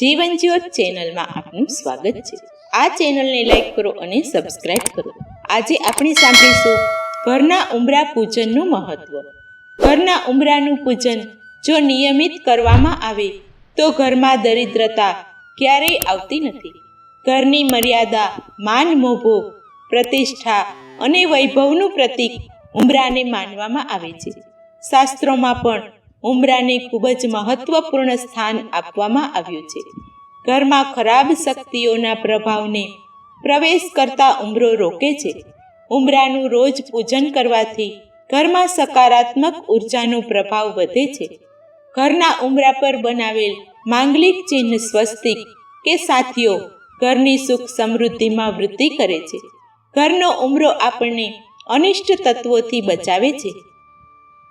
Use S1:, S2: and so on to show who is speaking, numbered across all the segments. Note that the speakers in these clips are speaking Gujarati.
S1: જીવન જ્યોત ચેનલમાં આપનું સ્વાગત છે. આ ચેનલને લાઈક કરો અને સબસ્ક્રાઇબ કરો. આજે આપણે સાંભળીશું ઘરના ઉંબરા પૂજનનું મહત્વ. ઘરના ઉંબરાનું પૂજન જો નિયમિત કરવામાં આવે, તો ઘરમાં દરિદ્રતા ક્યારેય આવતી નથી. ઘરની મર્યાદા, માન મોભો, પ્રતિષ્ઠા અને વૈભવનું પ્રતીક ઉમરાને માનવામાં આવે છે. શાસ્ત્રોમાં પણ ઉંબરાને ખૂબ જ મહત્વપૂર્ણ સ્થાન આપવામાં આવ્યું છે. ઘરમાં ખરાબ શક્તિઓના પ્રભાવને પ્રવેશ કરતા ઉમરો રોકે છે. ઉંબરાનું રોજ પૂજન કરવાથી ઘરમાં સકારાત્મક ઉર્જાનો પ્રભાવ વધે છે. ઘરના ઉમરા પર બનાવેલ માંગલિક ચિહ્ન સ્વસ્તિક કે સાથીઓ ઘરની સુખ સમૃદ્ધિમાં વૃદ્ધિ કરે છે. ઘરનો ઉમરો આપણને અનિષ્ટ તત્વોથી બચાવે છે.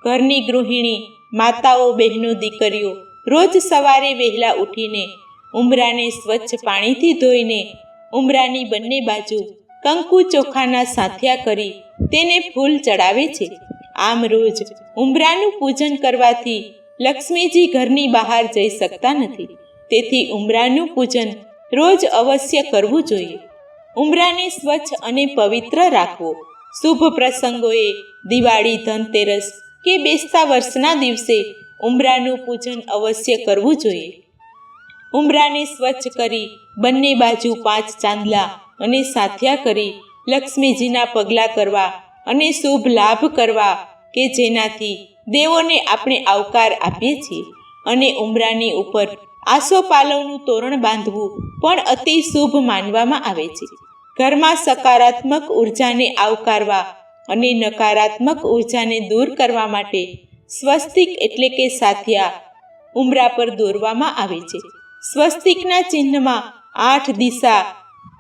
S1: ઘરની ગૃહિણી માતાઓ બહેનો દીકરીઓ, રોજ સવારે વહેલા ઉઠીને ઉમરાને સ્વચ્છ પાણીથી ધોઈને ઉંબરાની બંને બાજુ કંકુ ચોખાના સાથિયા કરી તેને ફૂલ ચડાવે છે. આમ રોજ ઉંબરાનું પૂજન કરવાથી લક્ષ્મીજી ઘરની બહાર જઈ શકતા નથી. તેથી ઉંબરાનું પૂજન રોજ અવશ્ય કરવું જોઈએ. ઉંબરાને સ્વચ્છ અને પવિત્ર રાખવો. શુભ પ્રસંગોએ દિવાળી, ધનતેરસ કે બેસતા વર્ષના દિવસે ઉંબરાનું પૂજન અવશ્ય કરવું જોઈએ. ઉમરાને સ્વચ્છ કરી બંને બાજુ પાંચ ચાંદલા અને સાથિયા કરી લક્ષ્મીજીના પગલાં કરવા અને શુભ લાભ કરવા કે જેનાથી દેવોને આપણે આવકાર આપીએ છીએ અને ઉંબરાની ઉપર આસોપાલવનું તોરણ બાંધવું પણ અતિ શુભ માનવામાં આવે છે. ઘરમાં સકારાત્મક ઉર્જાને આવકારવા અને નકારાત્મક ઉર્જાને દૂર કરવા માટે સ્વસ્તિક એટલે કે સાથિયા ઉંબરા પર દોરવામાં આવે છે. સ્વસ્તિકના ચિહ્નમાં આઠ દિશા,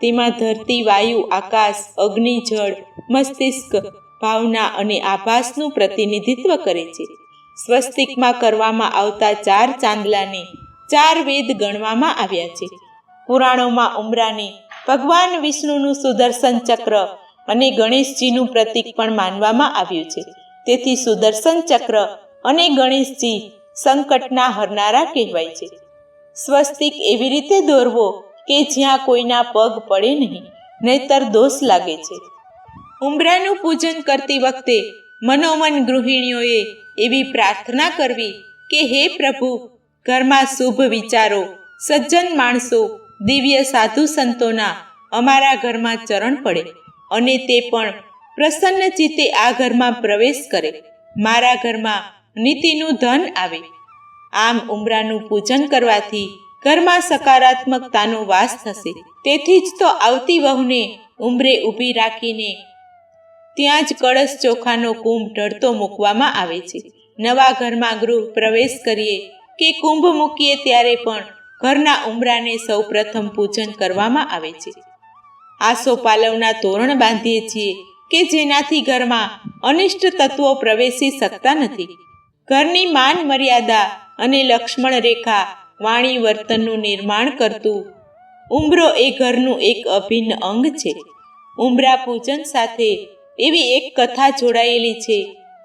S1: તેમાં ધરતી, વાયુ, આકાશ, અગ્નિ, જળ, મસ્તિષ્ક, ભાવના અને આભાસનું પ્રતિનિધિત્વ કરે છે. સ્વસ્તિકમાં કરવામાં આવતા ચાર ચાંદલાને ચાર વેદ ગણવામાં આવ્યા છે. પુરાણોમાં ઉમરાને ભગવાન વિષ્ણુનું સુદર્શન ચક્ર અને ગણેશજીનું પ્રતીક પણ માનવામાં આવ્યું છે. તેથી સુદર્શન ચક્ર અને ગણેશજી સંકટના હરનારા કહેવાય છે. સ્વસ્તિક એવી રીતે દોરવો કે જ્યાં કોઈના પગ પડે નહીં, નહીતર દોષ લાગે છે. ઉંબરાનું પૂજન કરતી વખતે મનોમન ગૃહિણીઓએ એવી પ્રાર્થના કરવી કે હે પ્રભુ, ઘરમાં શુભ વિચારો, સજ્જન માણસો, દિવ્ય સાધુ સંતોના અમારા ઘરમાં ચરણ પડે. અને તે પણ પ્રસન્ન ચિત્તે આ ઘરમાં પ્રવેશ કરે. મારા ઘરમાં નીતિનું ધન આવે. આમ ઉમરાનું પૂજન કરવાથી ઘરમાં સકારાત્મકતાનો વાસ થશે. તેથી જ તો આવતી વહુને ઉંબરે ઊભી રાખીને ત્યાં જ કળશ ચોખાનો કુંભ ઢળતો મૂકવામાં આવે છે. નવા ઘરમાં ગૃહ પ્રવેશ કરીએ કે કુંભ મૂકીએ ત્યારે પણ ઘરના ઉંબરાને સૌપ્રથમ પૂજન કરવામાં આવે છે. આસોપાલવના તોરણ બાંધીએ છીએ કે જેનાથી ઘરમાં અનિષ્ટ તત્વો પ્રવેશી શકતા નથી. ઘરની માન મર્યાદા અને લક્ષ્મણ રેખા વાણી વર્તનનું નિર્માણ કરતું ઉંબરો એ ઘરનું એક અભિન્ન અંગ છે. ઉંબરા પૂજન સાથે એવી એક કથા જોડાયેલી છે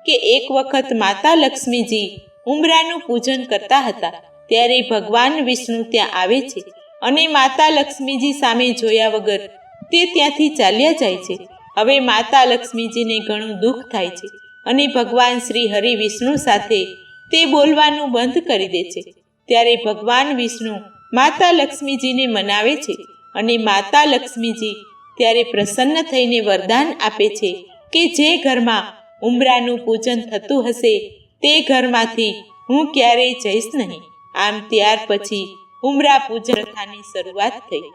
S1: કે એક વખત માતા લક્ષ્મીજી ઉંબરાનું પૂજન કરતા હતા, ત્યારે ભગવાન વિષ્ણુ ત્યાં આવે છે અને માતા લક્ષ્મીજી સામે જોયા વગર તે ત્યાંથી ચાલ્યા જાય છે. હવે માતા લક્ષ્મીજીને ઘણું દુઃખ થાય છે અને ભગવાન શ્રી હરિ વિષ્ણુ સાથે તે બોલવાનું બંધ કરી દે છે. ત્યારે ભગવાન વિષ્ણુ માતા લક્ષ્મીજીને મનાવે છે અને માતા લક્ષ્મીજી ત્યારે પ્રસન્ન થઈને વરદાન આપે છે કે જે ઘરમાં ઉંબરાનું પૂજન થતું હશે, તે ઘરમાંથી હું ક્યારેય જઈશ નહીં. આમ ત્યાર પછી ઉમરા પૂજન પ્રથાની શરૂઆત થઈ.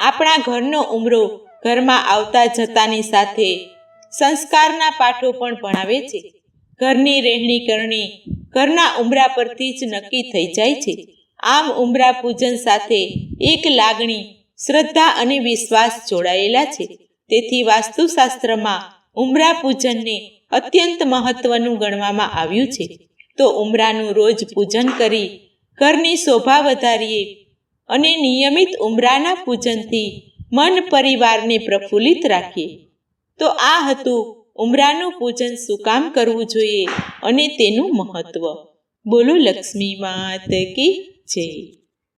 S1: આપણા ઘરનો ઉમરો ઘરમાં આવતા જતાની સાથે સંસ્કારના પાઠો પણ ભણાવે છે. ઘરની રહેણી કરણી ઘરના ઉમરા પરથી જ નક્કી થઈ જાય છે. આમ ઉમરા પૂજન સાથે એક લાગણી, શ્રદ્ધા અને વિશ્વાસ જોડાયેલા છે. તેથી વાસ્તુશાસ્ત્રમાં ઉમરા પૂજનને અત્યંત મહત્વનું ગણવામાં આવ્યું છે. તો ઉમરાનું રોજ પૂજન કરી ઘરની શોભા વધારીએ અને નિયમિત ઉમરાના પૂજનથી મન પરિવારને પ્રફુલ્લિત રાખીએ તો આ હતું ઉમરાનું પૂજન શું કામ કરવું જોઈએ અને તેનું મહત્વ. બોલો લક્ષ્મી માત કી જય.